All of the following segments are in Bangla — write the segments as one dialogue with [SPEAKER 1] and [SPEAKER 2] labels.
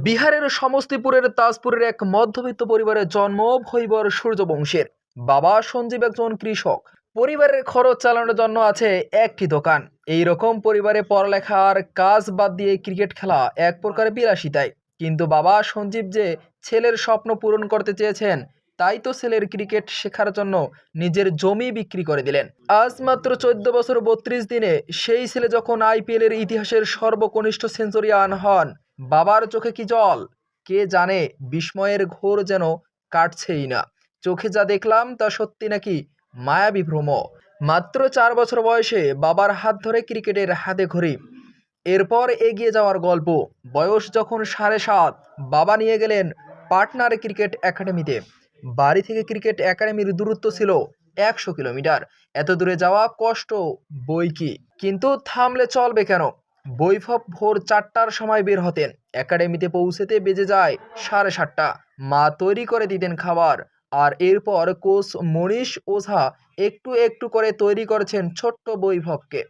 [SPEAKER 1] বিহারের সমস্তিপুরের তাজপুরের এক মধ্যবিত্ত পরিবারে জন্ম ভৈবর সূর্যবংশের। বাবা সঞ্জীব একজন কৃষক। পরিবারের খরচ চালানোর জন্য আছে একটি দোকান। এই রকম পরিবারে পড়ালেখা আর কাজ বাদ দিয়ে ক্রিকেট খেলা এক প্রকার বিলাসিতাই কিন্তু বাবা সঞ্জীব যে ছেলের স্বপ্ন পূরণ করতে চেয়েছেন, তাই তো ছেলের ক্রিকেট শেখার জন্য নিজের জমি বিক্রি করে দিলেন। আজ মাত্র চোদ্দ বছর বত্রিশ দিনে সেই ছেলে যখন আইপিএল এর ইতিহাসের সর্বকনিষ্ঠ সেঞ্চুরিয়ান হন বাবার চোখে কি জল? কে জানে, বিস্ময়ের ঘোর যেন কাটছেই না। চোখে যা দেখলাম তা সত্যি নাকি মায়াবী ভ্রম? মাত্র চার বছর বয়সে বাবার হাত ধরে ক্রিকেটের হাতে ঘড়ি। এরপর এগিয়ে যাওয়ার গল্প। বয়স যখন সাড়ে সাত, বাবা নিয়ে গেলেন পাটনার ক্রিকেট একাডেমিতে। বাড়ি থেকে ক্রিকেট একাডেমির দূরত্ব ছিল একশো কিলোমিটার। এত দূরে যাওয়া কষ্ট বই কি? কিন্তু থামলে চলবে কেন? বৈভব ভোর চারটার সময় বের হতেন। একাডেমিতে পৌঁছেতে বেজে যায় সাড়ে সাতটা। মা তৈরি করে দিতেন খাবার। আর এরপর কোচ মনীষ ওঝা একটু একটু করে তৈরি করেছেন ছোট্ট বৈভবকে।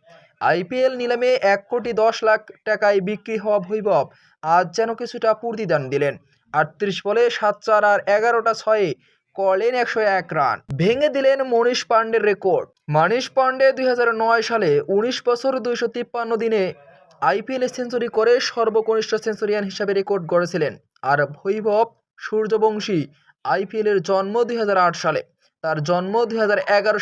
[SPEAKER 1] আইপিএল নিলামে এক কোটি দশ লাখ টাকায় বিক্রি হওয়া বৈভব আজ যেন কিছুটা প্রতিদান দিলেন। আটত্রিশ বলে সাত চার আর এগারোটা ছয়ে করলেন একশো এক রান। ভেঙে দিলেন মনীষ পাণ্ডের রেকর্ড। মনীষ পাণ্ডে দুই হাজার নয় সালে উনিশ বছর দুইশো তিপ্পান্ন দিনে আইপিএলে সেঞ্চুরি করে সর্বকনিষ্ঠ সেঞ্চুরিয়ান হিসাবে রেকর্ড গড়েছিলেন। আর বৈভব সূর্যবংশী আইপিএলের জন্ম দুই সালে। তার জন্ম দুই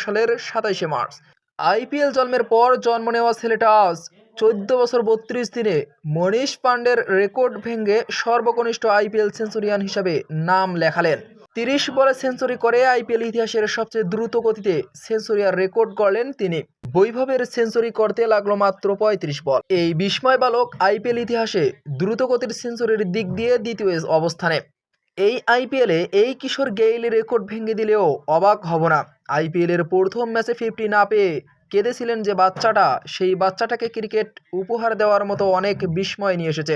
[SPEAKER 1] সালের সাতাইশে মার্চ। আইপিএল জন্মের পর জন্ম নেওয়া ছেলেটা আজ চোদ্দ বছর বত্রিশ দিনে মনীষ পাণ্ডের রেকর্ড ভেঙে সর্বকনিষ্ঠ আইপিএল সেঞ্চুরিয়ান হিসাবে নাম লেখালেন। তিরিশ বলে সেঞ্চুরি করে আইপিএল ইতিহাসের সবচেয়ে দ্রুত গতিতে সেঞ্চুরিয়ার রেকর্ড গড়লেন তিনি। বৈভবের সেঞ্চুরি করতে লাগল মাত্র পঁয়ত্রিশ বল। এই বিস্ময় বালক আইপিএল ইতিহাসে দ্রুতগতির সেঞ্চুরির দিক দিয়ে দ্বিতীয় অবস্থানে। এই আইপিএলে এই কিশোর গেইল রেকর্ড ভেঙে দিলেও অবাক হব না। আইপিএলের প্রথম ম্যাচে ফিফটি না পেয়ে কেঁদেছিলেন যে বাচ্চাটা, সেই বাচ্চাটাকে ক্রিকেট উপহার দেওয়ার মতো অনেক বিস্ময় নিয়ে এসেছে।